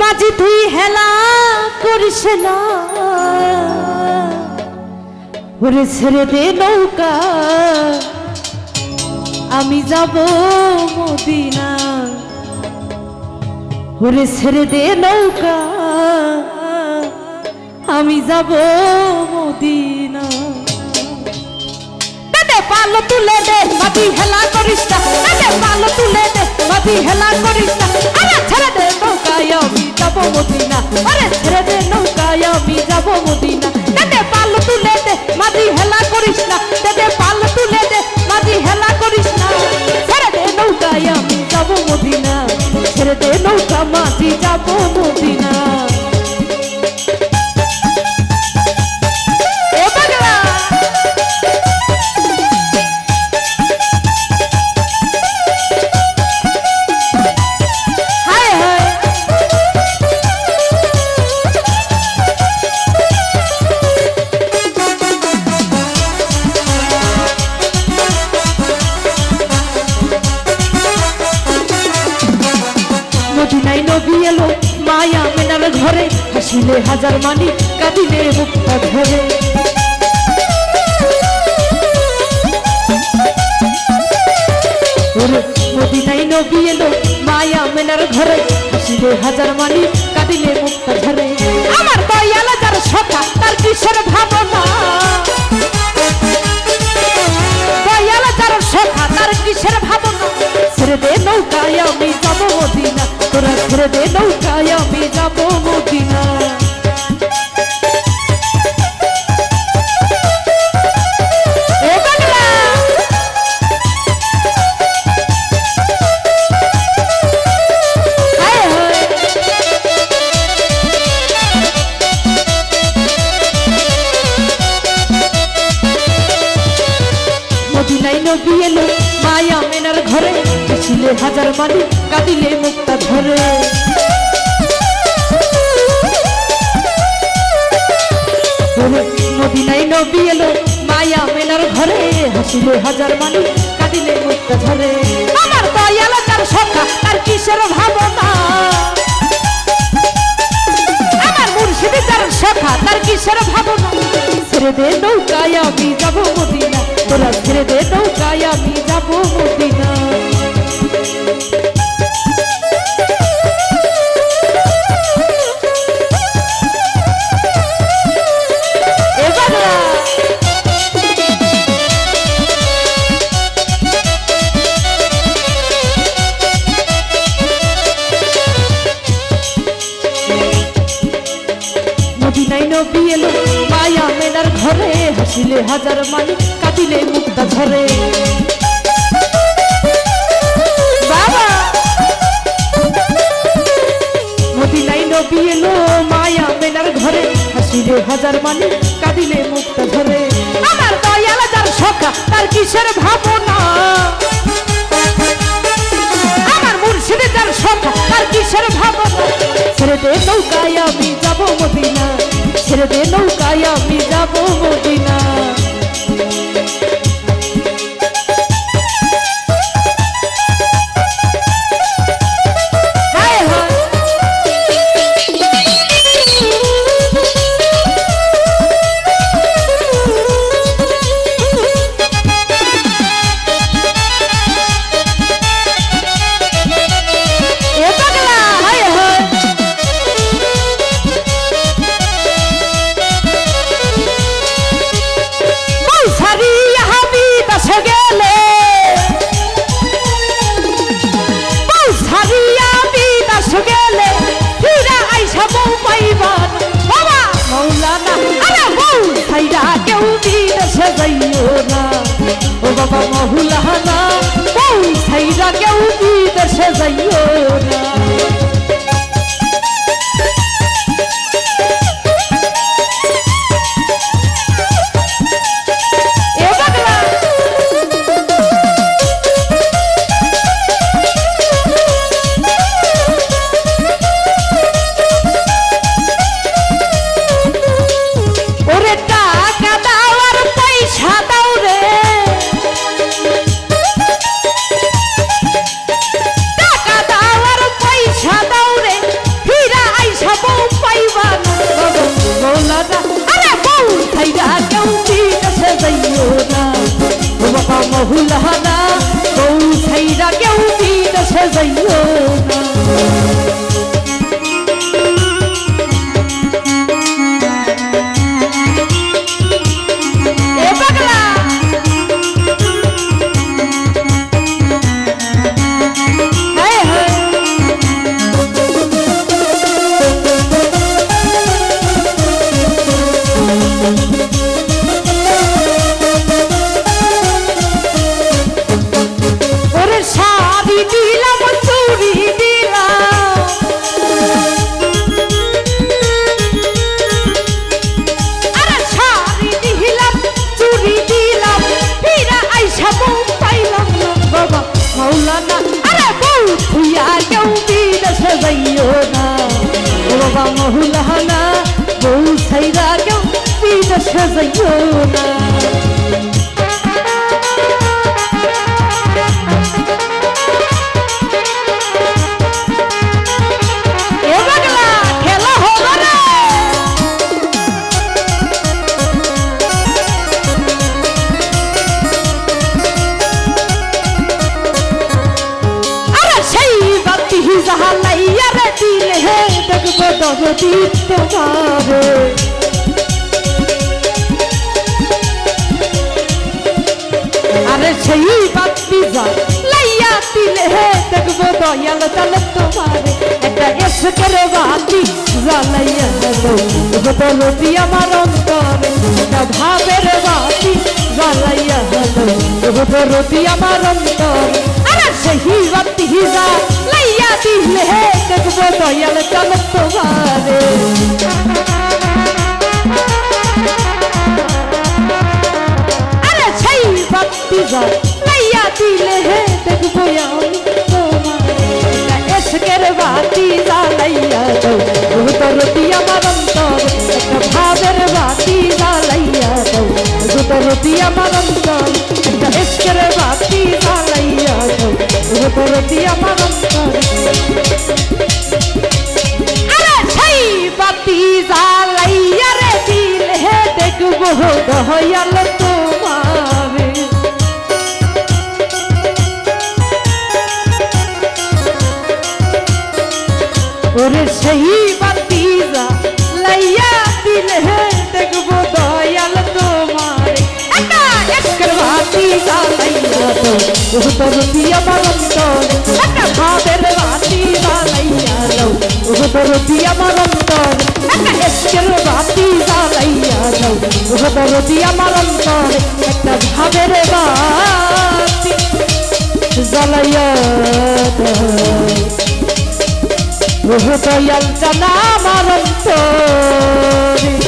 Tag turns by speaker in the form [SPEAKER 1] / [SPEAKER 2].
[SPEAKER 1] মাঝি তুই হেলা করিস না। ওরে ছেড়ে দে নৌকা। আমি যাব মদিনা। ওরে ছেড়ে দে নৌকা। আমি যাব মদিনা। দে পালো তুলে দে, মাটি হেলা করিস না। দে পালো তুলে দে, মাটি হেলা করিস না। আরে ছেড়ে দে যাব মদিনা হাসিলে হাজার মানি কাঁদিলে মুক্তা ধরে। ওরে, মদিনায় নবী এলো মায়া মেনার ঘরে। হাসিলে হাজার মানি কাঁদিলে মুক্তা ধরে। আমার দয়াল যার সখা, তার কিসের ভাবনা। ছেড়ে দে নৌকায় আমি যাব মদিনা। তোরা ছেড়ে দে নৌকায় হাসিলে হাজার মানি কাঁদিলে মুক্তা ধরে ওরে মদিনায় নবী এলো মায়া মেনার ঘরে। হাসিলে হাজার মানি কাঁদিলে মুক্তা ধরে আমার দয়াল তার সখা তার কিসের ভাবনা? আমার মুর্শিদি তার সখা তার কিসের ভাবনা? ছেড়ে দে নৌকায় আমি যাব মদিনা, তোরা ছেড়ে দে নৌকায় আমি যাব মদিনা। হাসিলে হাজার মানি কাটিলে মুক্তা ঝরে। এলো মায়া মেনার ঘরে। হাসিলে হাজার মানি কাঁদিলে মুক্তা ঝরে। আমার দয়াল যার সখা, তার কিসের ভাবনা? আমার মুর্শিদে যার সখা, তার কিসের ভাবনা? ছেড়ে দে নৌকায় আমি যাব মদিনা ছেড়ে দে নৌকায় আমি যাব মদিনা বিদেশে ও বউ ছাইরা কেউ বিদেশে যাইও না। এ পাগলা খেলা হে দেখব দরদি তোমারে। আরে সেই বাতি জাহালাইয়া দিলে হে, দেখব দয়াল চাল তোমারে। একটা এসকের বাতি জ্বালাইয়া দেখব দরদি আমার অন্তরে, একটা ভাবের বাতি জ্বালাইয়া দেখব দরদি আমার অন্তরে, আরে সেই বাতি জ্বালাইয়া দিলে দেখব দয়াল চাল তোমারে। আরে সেই বাতি জ্বালাইয়া দিলে হে দেখব আমি তোমারে। এসকের বাতি জ্বালাইয়া দাও রুতরতি আমার অন্তর। একটা ভাবের বাতি জ্বালাইয়া দাও রুতরতি আমার অন্তর। একটা এসকের বাতি জ্বালাইয়া দাও রুতরতি আমার অন্তর। দয়াল তোমারে। ওরে সেই বাতি লাইয়া দিলে দেখব দয়াল তোমারে। একা একের বাতি লাইয়া তো ও তোর দিয়া মরন্তর একা ভাবের ও আমার মরন্তর একটা ভাবের বাতি জ্বলাইয়া দয়াল আমার অন্তরে।